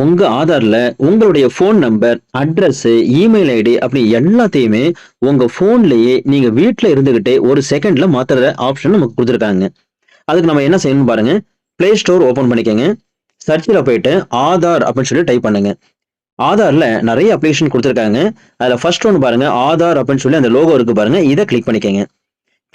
உங்க ஆதார்ல உங்களுடைய phone number, address, email ID அப்படி எல்லாத்தையுமே உங்க ஃபோன்லயே நீங்க வீட்டில் இருந்துகிட்டே ஒரு செகண்ட்ல மாத்துற ஆப்ஷன் நமக்கு கொடுத்துருக்காங்க அதுக்கு நம்ம என்ன செய்யணும்னு பாருங்க. பிளே ஸ்டோர் ஓப்பன் பண்ணிக்கோங்க சர்ச்சில் போயிட்டு ஆதார் அப்படின்னு சொல்லி டைப் பண்ணுங்க. ஆதார்ல நிறைய அப்ளிகேஷன் கொடுத்துருக்காங்க அதுல ஃபர்ஸ்ட் ஒன்று பாருங்க. ஆதார் அப்படின்னு சொல்லி அந்த லோகோ இருக்கு பாருங்க. இதை கிளிக் பண்ணிக்கோங்க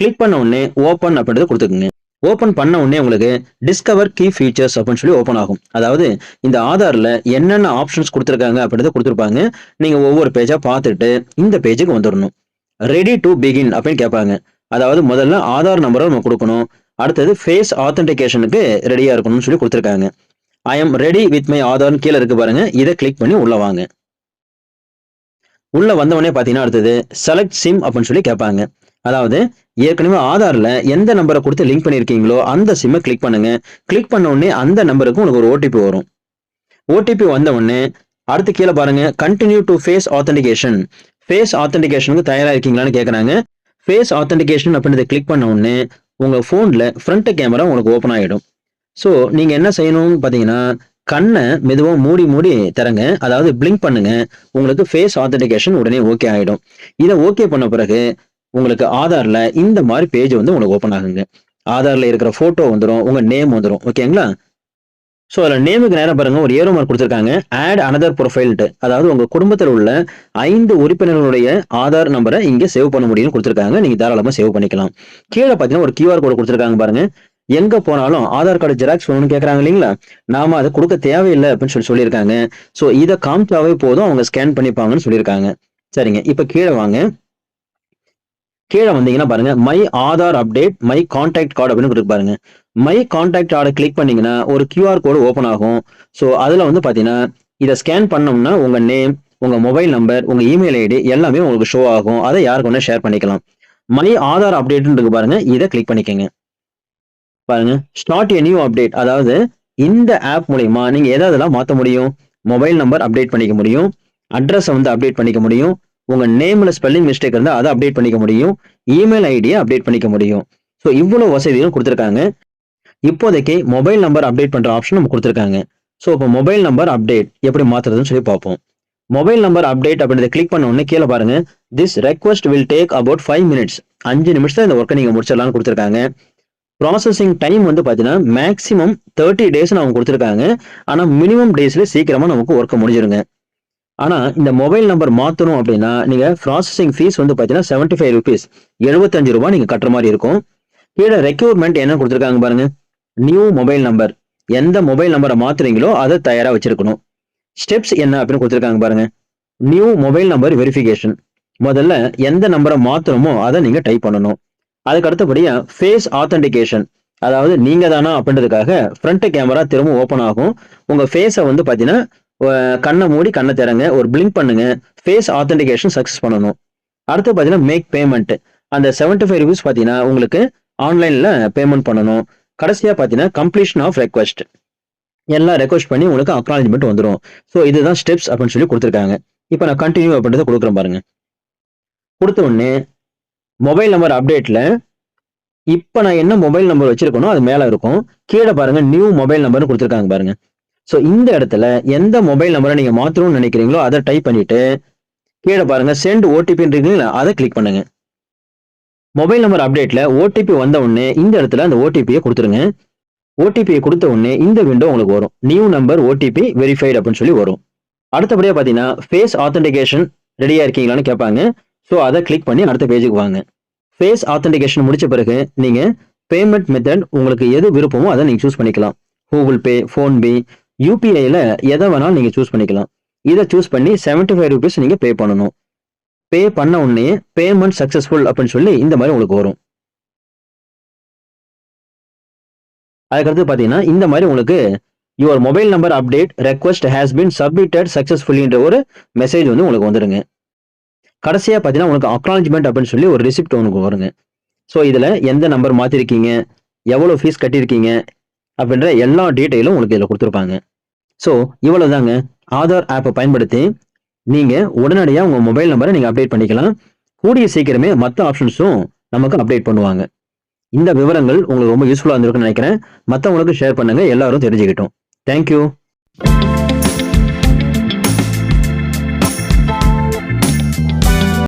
கிளிக் பண்ண உடனே ஓப்பன் அப்படின்றத கொடுத்துக்கோங்க ஓப்பன் பண்ண உடனே உங்களுக்கு டிஸ்கவர் கீ ஃபீச்சர்ஸ் அப்படின்னு சொல்லி ஓப்பன் ஆகும். அதாவது இந்த ஆதாரில் என்னென்ன ஆப்ஷன்ஸ் கொடுத்துருக்காங்க அப்படின்றத கொடுத்துருப்பாங்க நீங்கள் ஒவ்வொரு பேஜாக பார்த்துட்டு இந்த பேஜுக்கு வந்துடணும் ரெடி டு பிகின் அப்படின்னு கேட்பாங்க. அதாவது முதல்ல ஆதார் நம்பரை நம்ம கொடுக்கணும் அடுத்தது ஃபேஸ் ஆத்தென்டிகேஷனுக்கு ரெடியாக இருக்கணும்னு சொல்லி கொடுத்துருக்காங்க I am ready with my ஆதார்னு கீழே இருக்கு பாருங்க. இதை கிளிக் பண்ணி உள்ளே வாங்க. உள்ளே வந்தவொடனே பார்த்தீங்கன்னா அடுத்தது செலக்ட் சிம் அப்படின்னு சொல்லி கேட்பாங்க. அதாவது ஏற்கனவே ஆதாரில் எந்த நம்பரை கொடுத்து லிங்க் பண்ணியிருக்கீங்களோ அந்த சிம்மை கிளிக் பண்ணுங்க. கிளிக் பண்ண உடனே அந்த நம்பருக்கு உங்களுக்கு ஒரு ஓடிபி வரும். ஓடிபி வந்த உடனே அடுத்து கீழே பாருங்க continue to face authentication. Face ஆத்தன்டிகேஷனுக்கு தயாராக இருக்கீங்களான்னு கேட்குறாங்க ஃபேஸ் ஆத்தென்டிகேஷன் அப்படின்றத கிளிக் பண்ண உடனே உங்கள் ஃபோனில் ஃப்ரண்ட் கேமரா உங்களுக்கு ஓப்பன் ஆகிடும் ஸோ நீங்கள் என்ன செய்யணும்னு பார்த்தீங்கன்னா, கண்ணை மெதுவாக மூடி மூடி தரங்க அதாவது பிளிங்க் பண்ணுங்க. உங்களுக்கு ஃபேஸ் ஆத்தன்டிகேஷன் உடனே ஓகே ஆகிடும் இதை ஓகே பண்ண பிறகு உங்களுக்கு ஆதார்ல இந்த மாதிரி பேஜ் வந்து உங்களுக்கு ஓப்பன் ஆகுங்க. ஆதார்ல இருக்கிற ஃபோட்டோ வந்துடும் உங்க நேம் வந்துடும் ஓகேங்களா? ஸோ அதில் நேமுக்கு நேரம் பாருங்க ஒரு ஏரோ மார்க் கொடுத்துருக்காங்க ஆட் அனதர் ப்ரொஃபைல்ட்டு அதாவது உங்கள் குடும்பத்தில் உள்ள ஐந்து உறுப்பினர்களுடைய ஆதார் நம்பரை இங்கே சேவ் பண்ண முடியும்னு கொடுத்துருக்காங்க நீங்கள் தாராளமாக சேவ் பண்ணிக்கலாம். கீழே பார்த்தீங்கன்னா ஒரு கியூஆர் கோடு கொடுத்துருக்காங்க பாருங்க. எங்க போனாலும் ஆதார் கார்டு ஜெராக்ஸ் வேணும்னு கேட்கறாங்க இல்லைங்களா நாம அதை கொடுக்க தேவையில்லை அப்படின்னு சொல்லி சொல்லியிருக்காங்க. ஸோ இதை காமிச்சாவே போதும் அவங்க ஸ்கேன் பண்ணிப்பாங்கன்னு சொல்லியிருக்காங்க. சரிங்க. இப்போ கீழே வாங்க. கீழே வந்தீங்கன்னா பாருங்க. My Aadhaar update, my contact card அப்படின்னு இருக்கு பாருங்க. மை கான்டாக்ட் கார்டை கிளிக் பண்ணீங்கன்னா ஒரு கியூஆர் கோடு ஓப்பன் ஆகும். ஸோ அதில் வந்து பார்த்தீங்கன்னா, இதை ஸ்கேன் பண்ணோம்னா உங்கள் நேம், உங்கள் மொபைல் நம்பர், உங்கள் இமெயில் ஐடி எல்லாமே உங்களுக்கு ஷோ ஆகும். அதை யாருக்கு ஒன்று ஷேர் பண்ணிக்கலாம். மை ஆதார் அப்டேட்ன்னு இருக்கு பாருங்க. இதை கிளிக் பண்ணிக்கங்க. பாருங்க. Start a new update. அதாவது இந்த ஆப் மூலயமா நீங்கள் எதாவது மாற்ற முடியும்? மொபைல் நம்பர் அப்டேட் பண்ணிக்க முடியும். அட்ரஸை வந்து அப்டேட் பண்ணிக்க முடியும். உங்க நேம்ல ஸ்பெல்லிங் மிஸ்டேக் இருந்தால் அதை அப்டேட் பண்ணிக்க முடியும். இமெயில் ஐடியை அப்டேட் பண்ணிக்க முடியும். ஸோ இவ்வளோ வசதிகளும் கொடுத்துருக்காங்க இப்போதைக்கு மொபைல் நம்பர் அப்டேட் பண்ணுற ஆப்ஷன் நமக்கு கொடுத்துருக்காங்க ஸோ இப்போ மொபைல் நம்பர் அப்டேட் எப்படி மாத்துறதுன்னு சொல்லி பார்ப்போம். மொபைல் நம்பர் அப்டேட் அப்படின்றத கிளிக் பண்ண உடனே கீழே பாருங்க. This request will take about five minutes. அஞ்சு நிமிஷத்தில் இந்த ஒர்க்கை நீங்கள் முடிச்சிடலாம்னு கொடுத்துருக்காங்க ப்ராசஸிங் டைம் வந்து பார்த்தீங்கன்னா, மேக்ஸிமம் 30 டேஸ்ன்னு அவங்க கொடுத்துருக்காங்க ஆனால் மினிமம் டேஸில் சீக்கிரமாக நமக்கு ஒர்க்கை முடிஞ்சிருங்க. ஆனால் இந்த மொபைல் நம்பர் மாற்றணும் அப்படின்னா, நீங்கள் ப்ராசஸிங் ஃபீஸ் வந்து பார்த்தீங்கன்னா செவன்ட்டி ஃபைவ் ருபீஸ் எழுபத்தஞ்சு ரூபா நீங்கள் கட்டுற மாதிரி இருக்கும். கீழே ரெக்யூர்மெண்ட் என்ன கொடுத்துருக்காங்க பாருங்க. New mobile number. எந்த மொபைல் நம்பரை மாற்றுறீங்களோ அதை தயாராக வச்சிருக்கணும். ஸ்டெப்ஸ் என்ன அப்படின்னு கொடுத்துருக்காங்க பாருங்க. New mobile number verification. முதல்ல எந்த நம்பரை மாற்றணுமோ அதை நீங்கள் டைப் பண்ணணும். அதுக்கு அடுத்தபடியாக ஃபேஸ் ஆத்தென்டிகேஷன். அதாவது நீங்கள் தானா அப்படின்றதுக்காக ஃப்ரண்ட் கேமரா திரும்ப ஓப்பன் ஆகும். உங்கள் ஃபேஸை வந்து பார்த்தீங்கன்னா, கண்ணை மூடி கண்ணை திறங்க. ஒரு பிளிங்க் பண்ணுங்க. ஃபேஸ் ஆத்தென்டிகேஷன் சக்ஸஸ் பண்ணணும். அடுத்து பார்த்தீங்கன்னா, மேக் பேமெண்ட். அந்த செவன்டி ஃபைவ் ருபீஸ் பார்த்தீங்கன்னா, உங்களுக்கு ஆன்லைனில் பேமெண்ட் பண்ணணும். கடைசியாக பார்த்தீங்கன்னா, கம்ப்ளீஷன் ஆஃப் ரெக்வெஸ்ட். எல்லாம் ரெக்வஸ்ட் பண்ணி உங்களுக்கு அக்னாலஜ்மெண்ட் வந்துடும் ஸோ இதுதான் ஸ்டெப்ஸ் அப்படின்னு சொல்லி கொடுத்துருக்காங்க இப்போ நான் கண்டினியூ அப்படின்றத கொடுக்குறேன் பாருங்க. கொடுத்த உடனே மொபைல் நம்பர் அப்டேட்டில் இப்போ நான் என்ன மொபைல் நம்பர் வச்சிருக்கேனோ அது மேலே இருக்கும். கீழே பாருங்க நியூ மொபைல் நம்பர்னு கொடுத்துருக்காங்க பாருங்க. ஸோ இந்த இடத்துல எந்த மொபைல் நம்பரை நீங்கள் மாற்றணும்னு நினைக்கிறீங்களோ அதை டைப் பண்ணிட்டு, கீழே பாருங்க சென்ட் ஓடிபின்னு இருக்குங்களா? அதை கிளிக் பண்ணுங்க. மொபைல் நம்பர் அப்டேட்ல ஓடிபி வந்த உடனே இந்த இடத்துல அந்த ஓடிபியை கொடுத்துருங்க ஓடிபியை கொடுத்த உடனே இந்த விண்டோ உங்களுக்கு வரும். நியூ நம்பர் ஓடிபி வெரிஃபைட் அப்படின்னு சொல்லி வரும். அடுத்தபடியாக பார்த்தீங்கன்னா, ஃபேஸ் ஆத்தென்டிகேஷன் ரெடியாக இருக்கீங்களான்னு கேட்பாங்க. ஸோ அதை கிளிக் பண்ணி அடுத்த பேஜுக்கு வாங்க. ஃபேஸ் ஆத்தென்டிகேஷன் முடிச்ச பிறகு நீங்கள் பேமெண்ட் மெத்தட் உங்களுக்கு எது விருப்பமோ அதை நீங்கள் சூஸ் பண்ணிக்கலாம். கூகுள் பே, ஃபோன்பே, யூபிஐயில் எதை வேணாலும் நீங்கள் சூஸ் பண்ணிக்கலாம். இதை சூஸ் பண்ணி செவன்ட்டி ஃபைவ் ருபீஸ் நீங்கள் பே பண்ணணும். பே பண்ண உடனே பேமெண்ட் சக்ஸஸ்ஃபுல் அப்படின்னு சொல்லி இந்த மாதிரி உங்களுக்கு வரும். அதுக்கடுத்து பார்த்தீங்கன்னா, இந்த மாதிரி உங்களுக்கு your mobile number update request has been submitted சக்ஸஸ்ஃபுல்லின்ற ஒரு மெசேஜ் வந்து உங்களுக்கு வந்துடுங்க கடைசியாக பார்த்தீங்கன்னா, உங்களுக்கு அக்னாலஜ்மெண்ட் அப்படின்னு சொல்லி ஒரு ரிசிப்ட் உங்களுக்கு வருங்க. ஸோ இதில் எந்த நம்பர் மாற்றிருக்கீங்க எவ்வளோ ஃபீஸ் கட்டியிருக்கீங்க அப்படின்ற எல்லா டீட்டெயிலும் உங்களுக்கு இதில் கொடுத்துருப்பாங்க ஸோ இவ்வளோதாங்க ஆதார் ஆப்பை பயன்படுத்தி நீங்கள் உடனடியாக உங்கள் மொபைல் நம்பரை நீங்கள் அப்டேட் பண்ணிக்கலாம். கூடிய சீக்கிரமே மற்ற ஆப்ஷன்ஸும் நமக்கு அப்டேட் பண்ணுவாங்க. இந்த விவரங்கள் உங்களுக்கு ரொம்ப யூஸ்ஃபுல்லாக இருந்திருக்கும்னு நினைக்கிறேன். மற்றவங்களுக்கு ஷேர் பண்ணுங்க. எல்லாரும் தெரிஞ்சுக்கட்டும். Thank you.